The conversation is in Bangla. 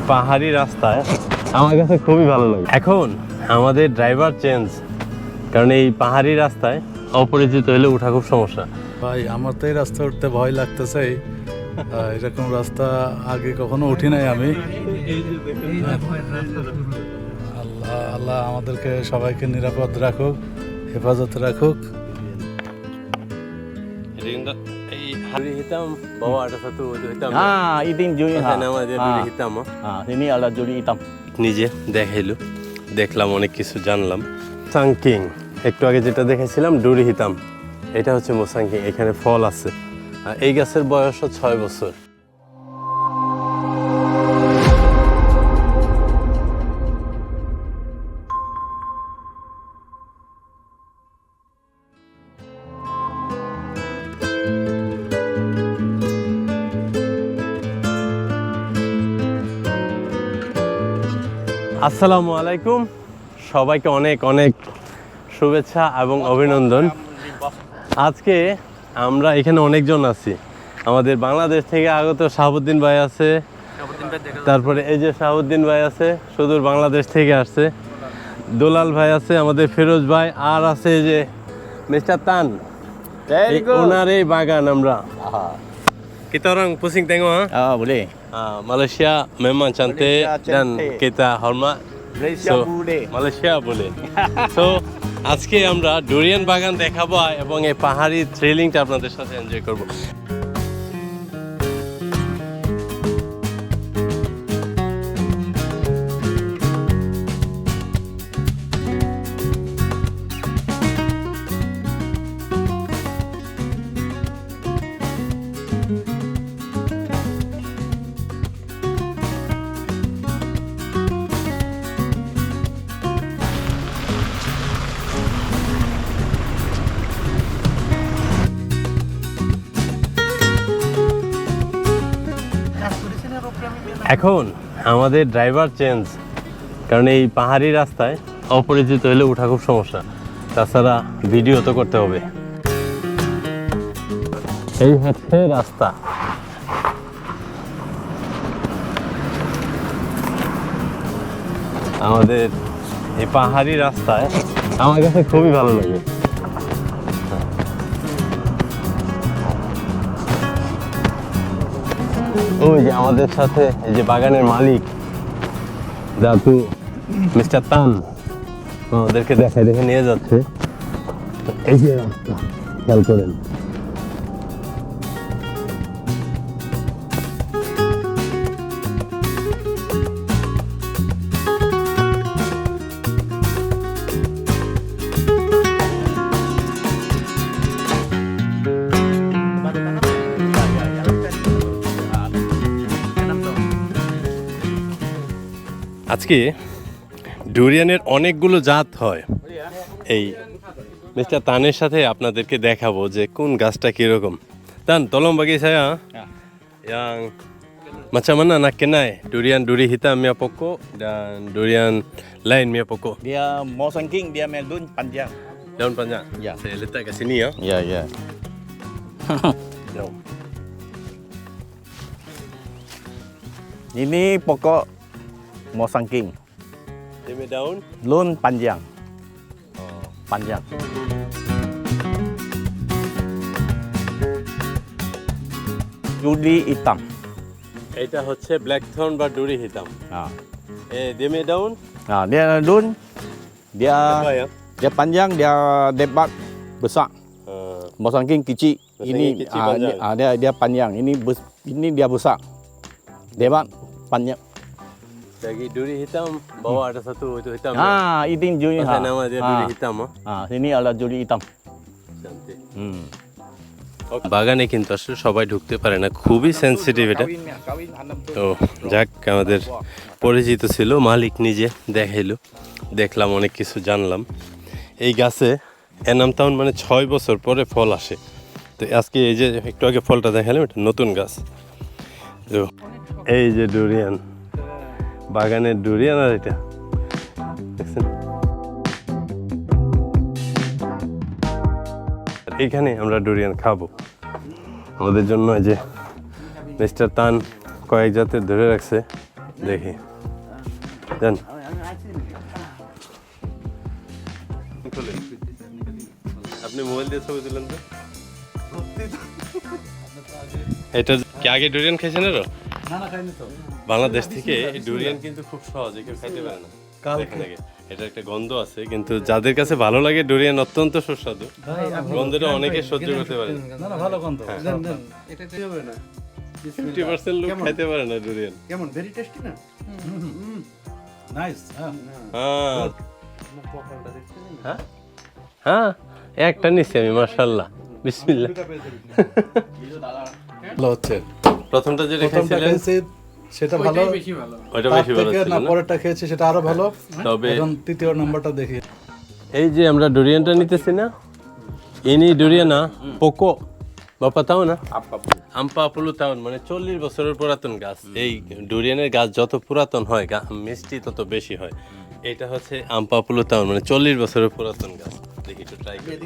এই পাহাড়ি রাস্তায় আমার কাছে খুবই ভালো লাগে। এখন আমাদের ড্রাইভার চেঞ্জ কারণ এই পাহাড়ি রাস্তায় অপরিচিত হলে ওঠা খুব সমস্যা। ভাই আমার তো এই রাস্তা উঠতে ভয় লাগতেছে। এরকম রাস্তা আগে কখনো উঠি নাই আমি। আল্লাহ আল্লাহ আমাদেরকে সবাইকে নিরাপদ রাখুক হেফাজত রাখুক। Hari hitam bawa ada satu duri hitam Ah, itim juri. Ha. nama dia duri Ah. hitam oh. Ah, ini adalah juri hitam. নিজে দেখাইলো দেখলাম অনেক কিছু জানলাম সাংকিং একটু আগে যেটা দেখেছিলাম ডুরি হিতাম এটা হচ্ছে মোসাংকিং এখানে ফল আছে এই গাছের বয়স ছয় বছর আসসালামু আলাইকুম। সবাইকে অনেক অনেক শুভেচ্ছা এবং অভিনন্দন। আজকে আমরা এখানে অনেকজন আছি। আমাদের বাংলাদেশ থেকে আগত শাহাবুদ্দিন ভাই আছে। তারপরে এই যে শাহাবুদ্দিন ভাই আছে সুদূর বাংলাদেশ থেকে আসছে। দোলাল ভাই আছে আমাদের ফিরোজ ভাই আর আছে যে মিস্টার তান। এই ওনার এই বাগান আমরা। Ah, kita orang pusing tengok ah. Ah, Malaysia memang cantik, Malaysia dan cantik. kita hormat Malaysia So, boleh. Malaysia boleh. so আজকে আমরা ডুরিয়ান বাগান দেখাবো এবং এই পাহাড়ি থ্রিলিংটা আপনাদের সাথে এনজয় করব এখন আমাদের ড্রাইভার চেঞ্জ কারণ এই পাহাড়ি রাস্তায় অপরিচিত হলে ওঠা খুব সমস্যা। তাছাড়া ভিডিও তো করতে হবে। এই হচ্ছে রাস্তা। আমাদের এই পাহাড়ি রাস্তায় আমার কাছে খুবই ভালো লাগে। ওই যে আমাদের সাথে, এই যে বাগানের মালিক, দাদু, মিস্টার তান আমাদেরকে দেখায় দেখে নিয়ে যাচ্ছে। এই যে রাস্তা, খেয়াল করেন। আজকে ডুরিয়ানের অনেকগুলো জাত হয়। এই মিস্টার তানের সাথে আপনাদেরকে দেখাবো যে কোন গাছটা কীরকম। তান তলম বাগি হ্যাঁ। ইয়াং। মাছা মানা না কেনাই? ডুরিয়ান ডুরি হিতা মিয়া পক্ক ডুরিয়ান লাইন মিয়া পক্ক। দিয়া মৌসাং কিং দিয়া মেল দুন পাঞ্জা। দুন পাঞ্জা? ইয়া। ইয়া ইয়া। ইয়া নিনি পক্ক। Mau sangking. dia punya daun Lun panjang. Panjang. Juli hitam. এটা হচ্ছে ব্ল্যাক থর্ন বা ডুরি হিতাম Ah. এ dia punya daun Nah, dia lun dia apa ya dia panjang dia debat besar. Ah, Mau sangking kecil. Mau Ini sangking kecil ah, panjang. dia, ah, dia dia panjang. Ini bes, ini dia besar. Debat panjang. Lagi duri hitam bawa ada satu itu hitam ya? Ah, itim juri. Pasal nama dia duri hitam oh. Ah, sini adalah juri hitam. Cantik. Hmm. বাগানে কিন্তু আসলে সবাই ঢুকতে পারে না খুবই সেন্সিটিভ এটা তো যাক আমাদের পরিচিত ছিল মালিক নিজে দেখাইলো দেখলাম অনেক কিছু জানলাম এই গাছে এনাম টাউন মানে ছয় বছর পরে ফল আসে তো আজকে এই যে একটু আগে ফলটা দেখালাম এটা নতুন গাছ তো এই যে ডুরিয়ান বাগানের ডুরিয়ান আর এটা দেখছেন? এইখানে আমরা ডুরিয়ান খাব। আমাদের জন্য এই যে মিস্টার তান কয়েক জাতের ধরে রাখছে। দেখি। জান। আপনি মোবাইল দিয়ে ছবি তুলেন তো? এটা কি আগে ডুরিয়ান খাইছেন আরও না না খাইনি তো। বাংলাদেশ থেকে ডুরিয়ান কিন্তু খুব সহজে কেউ খাইতে পারে না। এটা একটা গন্ধ আছে কিন্তু যাদের কাছে ভালো লাগে ডুরিয়ান অত্যন্ত সুস্বাদু। গন্ধটা অনেকে সহ্য করতে পারে না। না ভালো গন্ধ। এটা হবে না। ফিফটি পার্সেন্ট লোক খাইতে পারে না ডুরিয়ান কেমন? ভেরি টেস্টি না? নাইস হ্যাঁ। হ্যাঁ। হ্যাঁ? হ্যাঁ একটা নিচ্ছি আমি মার্শাল্লাহ বিসমিল্লাহ। হচ্ছে। প্রথমটা যেটা খাইছিলেন সেটা ভালো। ওইটা বেশি ভালো থেকে না না? পরেরটা খেয়েছি সেটা আরও ভালো। তবে এখন তৃতীয় নাম্বারটা দেখি। এই যে আমরা ডুরিয়ানটা নিতেছি না? ইনি ডুরিয়ানা? পোকো? বাপা তাও না? আম্পা পুলু তাউন মানে চল্লিশ বছরের পুরাতন গাছ। এই ডুরিয়ানের গাছ যত পুরাতন হয় গা- মিষ্টি তত বেশি হয়। এটা হচ্ছে আম্পা পুলু তাউন মানে চল্লিশ বছরের পুরাতন গাছ। দেখি একটু ট্রাই করি।